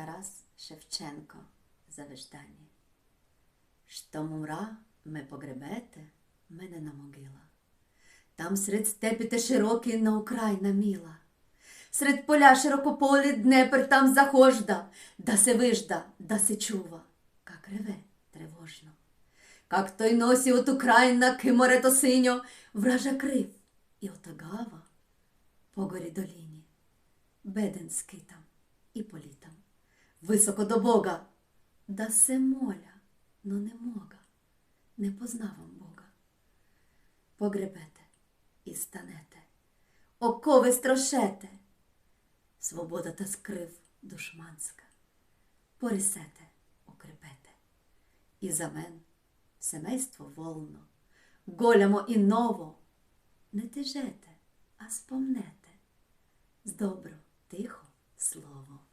Тарас Шевченко завиждання. Що мура ме погребете, мене на могила. Там серед степі те широкий на Україна міла. Сред поля широкополі Днепр там захожда, да се вижда, да се чува, как реве тривожно. Как той носі от Україна, киморе то синьо, вража крив, і отагава по горі доліні, беден скитам і політам, високо до Бога, да се моля, но не мога, не познавам Бога. Погребете і станете, окови строшете, свобода та скрив душманська, порисете, укрепете, і за мен семейство волно, голямо і ново, не тижете, а спомнете з добро тихо слово.